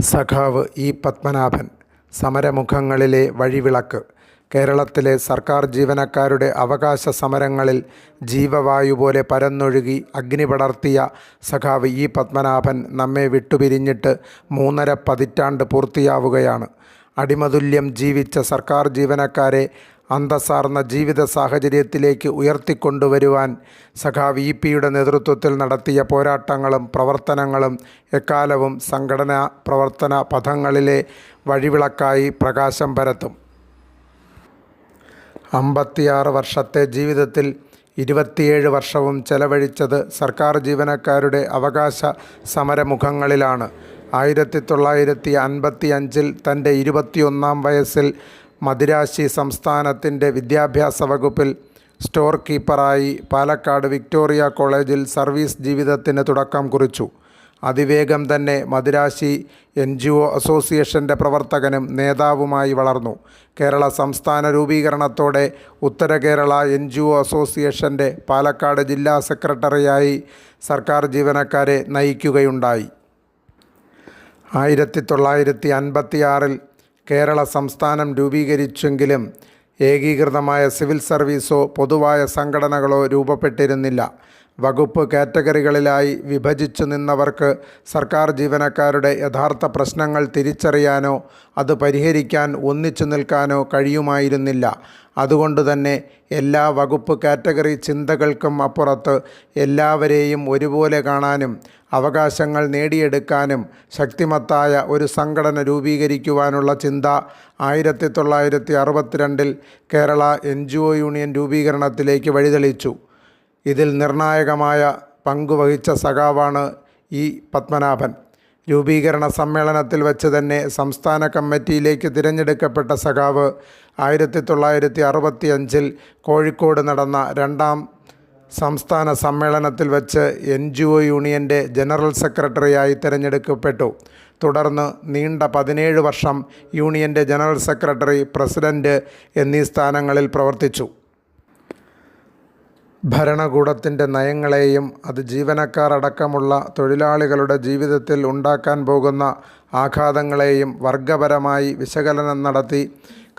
സഖാവ് ഇ പത്മനാഭൻ സമരമുഖങ്ങളിലെ വഴിവിളക്ക് കേരളത്തിലെ സർക്കാർ ജീവനക്കാരുടെ അവകാശ സമരങ്ങളിൽ ജീവവായു പോലെ പരന്നൊഴുകി അഗ്നി പടർത്തിയ സഖാവ് ഇ പത്മനാഭൻ നമ്മെ വിട്ടുപിരിഞ്ഞിട്ട് മൂന്നര പതിറ്റാണ്ട് പൂർത്തിയാവുകയാണ്. അടിമതുല്യം ജീവിച്ച സർക്കാർ ജീവനക്കാരെ അന്തസ്സാർന്ന ജീവിത സാഹചര്യത്തിലേക്ക് ഉയർത്തിക്കൊണ്ടുവരുവാൻ സഖാവ് ഇ പിയുടെ നേതൃത്വത്തിൽ നടത്തിയ പോരാട്ടങ്ങളും പ്രവർത്തനങ്ങളും എക്കാലവും സംഘടനാ പ്രവർത്തന പഥങ്ങളിലെ വഴിവിളക്കായി പ്രകാശം പരത്തും. അമ്പത്തിയാറ് വർഷത്തെ ജീവിതത്തിൽ ഇരുപത്തിയേഴ് വർഷവും ചെലവഴിച്ചത് സർക്കാർ ജീവനക്കാരുടെ അവകാശ സമരമുഖങ്ങളിലാണ്. ആയിരത്തി തൊള്ളായിരത്തി അൻപത്തി അഞ്ചിൽ തന്റെ ഇരുപത്തിയൊന്നാം വയസ്സിൽ മദിരാശി സംസ്ഥാനത്തിന്റെ വിദ്യാഭ്യാസ വകുപ്പിൽ സ്റ്റോർ കീപ്പറായി പാലക്കാട് വിക്ടോറിയ കോളേജിൽ സർവീസ് ജീവിതത്തിന് തുടക്കം കുറിച്ചു. അതിവേഗം തന്നെ മദിരാശി എൻ ജി ഒ അസോസിയേഷന്റെ പ്രവർത്തകനും നേതാവുമായി വളർന്നു. കേരള സംസ്ഥാന രൂപീകരണത്തോടെ ഉത്തര കേരള എൻ ജി ഒ അസോസിയേഷന്റെ പാലക്കാട് ജില്ലാ സെക്രട്ടറിയായി സർക്കാർ ജീവനക്കാരെ നയിക്കുകയുണ്ടായി. ആയിരത്തി തൊള്ളായിരത്തി അൻപത്തിയാറിൽ കേരള സംസ്ഥാനം രൂപീകരിച്ചെങ്കിലും ഏകീകൃതമായ സിവിൽ സർവീസോ പൊതുവായ സംഘടനകളോ രൂപപ്പെട്ടിരുന്നില്ല. വകുപ്പ് കാറ്റഗറികളിലായി വിഭജിച്ചു നിന്നവർക്ക് സർക്കാർ ജീവനക്കാരുടെ യഥാർത്ഥ പ്രശ്നങ്ങൾ തിരിച്ചറിയാനോ അത് പരിഹരിക്കാൻ ഒന്നിച്ചു നിൽക്കാനോ കഴിയുമായിരുന്നില്ല. അതുകൊണ്ട് തന്നെ എല്ലാ വകുപ്പ് കാറ്റഗറി ചിന്തകൾക്കും അപ്പുറത്ത് എല്ലാവരെയും ഒരുപോലെ കാണാനും അവകാശങ്ങൾ നേടിയെടുക്കാനും ശക്തിമത്തായ ഒരു സംഘടന രൂപീകരിക്കുവാനുള്ള ചിന്ത ആയിരത്തി തൊള്ളായിരത്തി അറുപത്തിരണ്ടിൽ Kerala N G O union രൂപീകരണത്തിലേക്ക് വഴിതെളിച്ചു. ഇതിൽ നിർണായകമായ പങ്കുവഹിച്ച സഖാവാണ് ഇ പത്മനാഭൻ. രൂപീകരണ സമ്മേളനത്തിൽ വെച്ച് തന്നെ സംസ്ഥാന കമ്മിറ്റിയിലേക്ക് തിരഞ്ഞെടുക്കപ്പെട്ട സഖാവ് ആയിരത്തി തൊള്ളായിരത്തി അറുപത്തി അഞ്ചിൽ കോഴിക്കോട് നടന്ന രണ്ടാം സംസ്ഥാന സമ്മേളനത്തിൽ വെച്ച് എൻ ജി ഒ യൂണിയന്റെ ജനറൽ സെക്രട്ടറിയായി തിരഞ്ഞെടുക്കപ്പെട്ടു. തുടർന്ന് നീണ്ട പതിനേഴ് വർഷം യൂണിയന്റെ ജനറൽ സെക്രട്ടറി പ്രസിഡന്റ് എന്നീ സ്ഥാനങ്ങളിൽ പ്രവർത്തിച്ചു. ഭരണകൂടത്തിന്റെ നയങ്ങളെയും അത് ജീവനക്കാർ അടക്കമുള്ള തൊഴിലാളികളുടെ ജീവിതത്തിൽ ഉണ്ടാക്കാൻ പോകുന്ന ആഘാതങ്ങളെയും വർഗപരമായി വിശകലനം നടത്തി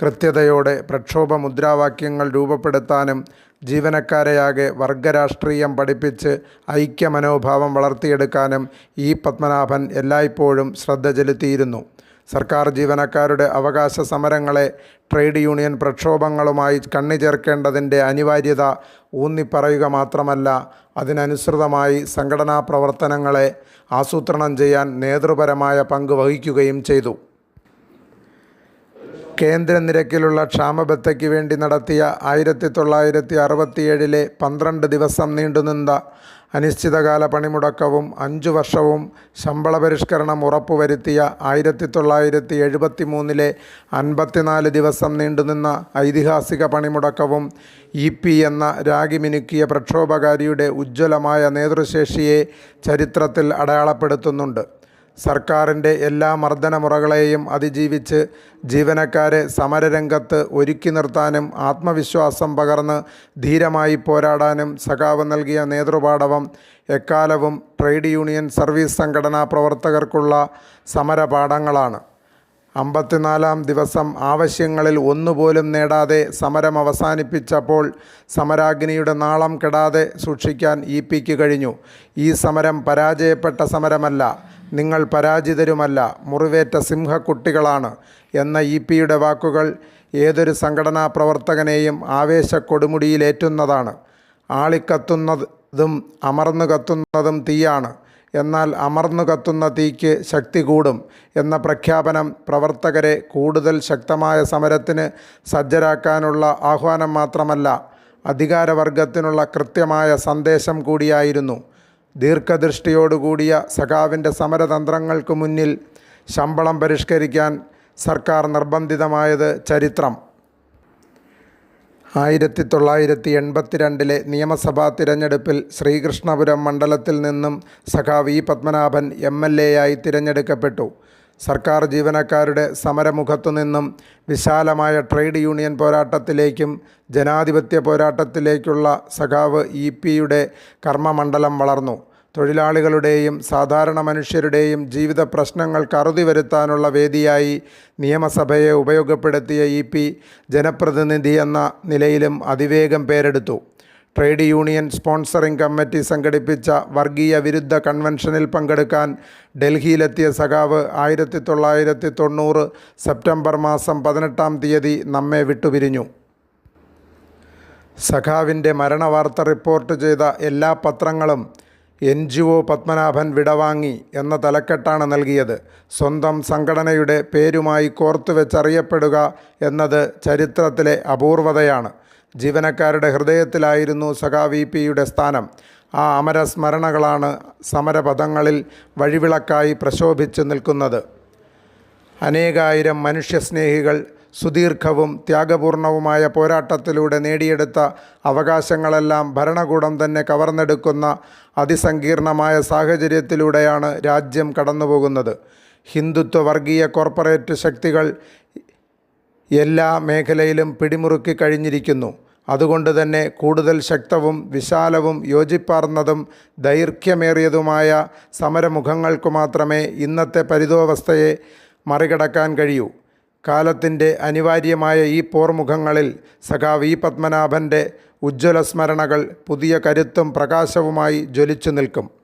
കൃത്യതയോടെ പ്രക്ഷോഭ മുദ്രാവാക്യങ്ങൾ രൂപപ്പെടുത്താനും ജീവനക്കാരെയാകെ വർഗരാഷ്ട്രീയം പഠിപ്പിച്ച് ഐക്യമനോഭാവം വളർത്തിയെടുക്കാനും ഇ പത്മനാഭൻ എല്ലായ്പ്പോഴും ശ്രദ്ധ ചെലുത്തിയിരുന്നു. സർക്കാർ ജീവനക്കാരുടെ അവകാശ സമരങ്ങളെ ട്രേഡ് യൂണിയൻ പ്രക്ഷോഭങ്ങളുമായി കണ്ണിചേർക്കേണ്ടതിന്റെ അനിവാര്യത ഊന്നിപ്പറയുക മാത്രമല്ല അതിനനുസൃതമായി സംഘടനാ പ്രവർത്തനങ്ങളെ ആസൂത്രണം ചെയ്യാൻ നേതൃപരമായ പങ്ക് വഹിക്കുകയും ചെയ്തു. കേന്ദ്ര നിരക്കിലുള്ള ക്ഷാമബത്തയ്ക്ക് വേണ്ടി നടത്തിയ ആയിരത്തി തൊള്ളായിരത്തി അറുപത്തിയേഴിലെ പന്ത്രണ്ട് ദിവസം നീണ്ടുനിന്ന അനിശ്ചിതകാല പണിമുടക്കവും അഞ്ചു വർഷവും ശമ്പള പരിഷ്കരണം ഉറപ്പുവരുത്തിയ ആയിരത്തി തൊള്ളായിരത്തി എഴുപത്തി മൂന്നിലെ അൻപത്തിനാല് ദിവസം നീണ്ടുനിന്ന ഐതിഹാസിക പണിമുടക്കവും ഇ പി എന്ന രാഗി മിനുക്കിയ പ്രക്ഷോഭകാരിയുടെ ഉജ്ജ്വലമായ നേതൃശേഷിയെ ചരിത്രത്തിൽ അടയാളപ്പെടുത്തുന്നുണ്ട്. സർക്കാരിന്റെ എല്ലാ മർദ്ദനമുറകളെയും അതിജീവിച്ച് ജീവനക്കാരെ സമരരംഗത്ത് ഒരുക്കി നിർത്താനും ആത്മവിശ്വാസം പകർന്ന് ധീരമായി പോരാടാനും സഖാവ് നൽകിയ നേതൃപാടവം എക്കാലവും ട്രേഡ് യൂണിയൻ സർവീസ് സംഘടനാ പ്രവർത്തകർക്കുള്ള സമരപാഠങ്ങളാണ്. അമ്പത്തിനാലാം ദിവസം ആവശ്യങ്ങളിൽ ഒന്നുപോലും നേടാതെ സമരം അവസാനിപ്പിച്ചപ്പോൾ സമരാഗ്നിയുടെ നാളം കെടാതെ സൂക്ഷിക്കാൻ ഇ പിക്ക് കഴിഞ്ഞു. ഈ സമരം പരാജയപ്പെട്ട സമരമല്ല നിങ്ങൾ പരാജിതരുമല്ല മുറിവേറ്റ സിംഹക്കുട്ടികളാണ് എന്ന ഇ പിയുടെ വാക്കുകൾ ഏതൊരു സംഘടനാ പ്രവർത്തകനെയും ആവേശ കൊടുമുടിയിലേറ്റുന്നതാണ് ആളിക്കത്തുന്നതും അമർന്നു കത്തുന്നതും തീയാണ്. എന്നാൽ അമർന്നു കത്തുന്ന തീക്ക് ശക്തി കൂടും എന്ന പ്രഖ്യാപനം പ്രവർത്തകരെ കൂടുതൽ ശക്തമായ സമരത്തിന് സജ്ജരാക്കാനുള്ള ആഹ്വാനം മാത്രമല്ല അധികാരവർഗത്തിനുള്ള കൃത്യമായ സന്ദേശം കൂടിയായിരുന്നു. ദീർഘദൃഷ്ടിയോടുകൂടിയ സഖാവിന്റെ സമരതന്ത്രങ്ങൾക്ക് മുന്നിൽ ശമ്പളം പരിഷ്കരിക്കാൻ സർക്കാർ നിർബന്ധിതമായത് ചരിത്രം. ആയിരത്തി തൊള്ളായിരത്തി എൺപത്തിരണ്ടിലെ നിയമസഭാ തിരഞ്ഞെടുപ്പിൽ ശ്രീകൃഷ്ണപുരം മണ്ഡലത്തിൽ നിന്നും സഖാവ് ഇ പത്മനാഭൻ എം എൽ തിരഞ്ഞെടുക്കപ്പെട്ടു. സർക്കാർ ജീവനക്കാരുടെ സമരമുഖത്തു നിന്നും വിശാലമായ ട്രേഡ് യൂണിയൻ പോരാട്ടത്തിലേക്കും ജനാധിപത്യ പോരാട്ടത്തിലേക്കുള്ള സഖാവ് ഇ പിയുടെ കർമ്മമണ്ഡലം വളർന്നു. തൊഴിലാളികളുടെയും സാധാരണ മനുഷ്യരുടെയും ജീവിത പ്രശ്നങ്ങൾക്ക് അറുതി വരുത്താനുള്ള വേദിയായി നിയമസഭയെ ഉപയോഗപ്പെടുത്തിയ ഇ പി ജനപ്രതിനിധി എന്ന നിലയിലും അതിവേഗം പേരെടുത്തു. ട്രേഡ് യൂണിയൻ സ്പോൺസറിംഗ് കമ്മിറ്റി സംഘടിപ്പിച്ച വർഗീയ വിരുദ്ധ കൺവെൻഷനിൽ പങ്കെടുക്കാൻ ഡൽഹിയിലെത്തിയ സഖാവ് ആയിരത്തി തൊള്ളായിരത്തി തൊണ്ണൂറ് സെപ്റ്റംബർ മാസം പതിനെട്ടാം തീയതി നമ്മെ വിട്ടുപിരിഞ്ഞു. സഖാവിന്റെ മരണവാർത്ത റിപ്പോർട്ട് ചെയ്ത എല്ലാ പത്രങ്ങളും എൻ ജി ഒ പത്മനാഭൻ വിടവാങ്ങി എന്ന തലക്കെട്ടാണ് നൽകിയത്. സ്വന്തം സംഘടനയുടെ പേരുമായി കോർത്തുവെച്ചറിയപ്പെടുക എന്നത് ചരിത്രത്തിലെ അപൂർവതയാണ്. ജീവനക്കാരുടെ ഹൃദയത്തിലായിരുന്നു സഖാ വി പിയുടെ സ്ഥാനം. ആ അമരസ്മരണകളാണ് സമരപഥങ്ങളിൽ വഴിവിളക്കായി പ്രശോഭിച്ചു നിൽക്കുന്നത്. അനേകായിരം മനുഷ്യസ്നേഹികൾ സുദീർഘവും ത്യാഗപൂർണവുമായ പോരാട്ടത്തിലൂടെ നേടിയെടുത്ത അവകാശങ്ങളെല്ലാം ഭരണകൂടം തന്നെ കവർന്നെടുക്കുന്ന അതിസങ്കീർണമായ സാഹചര്യത്തിലൂടെയാണ് രാജ്യം കടന്നുപോകുന്നത്. ഹിന്ദുത്വ വർഗീയ കോർപ്പറേറ്റ് ശക്തികൾ എല്ലാ മേഖലയിലും പിടിമുറുക്കി കഴിഞ്ഞിരിക്കുന്നു. അതുകൊണ്ട് തന്നെ കൂടുതൽ ശക്തവും വിശാലവും യോജിപ്പാർന്നതും ദൈർഘ്യമേറിയതുമായ സമരമുഖങ്ങൾക്കു മാത്രമേ ഇന്നത്തെ പരിതോവസ്ഥയെ മറികടക്കാൻ കഴിയൂ. കാലത്തിന്റെ അനിവാര്യമായ ഈ പോർമുഖങ്ങളിൽ സഖാവ് വി പത്മനാഭന്റെ ഉജ്ജ്വല സ്മരണകൾ പുതിയ കരുത്തും പ്രകാശവുമായി ജ്വലിച്ചു നിൽക്കും.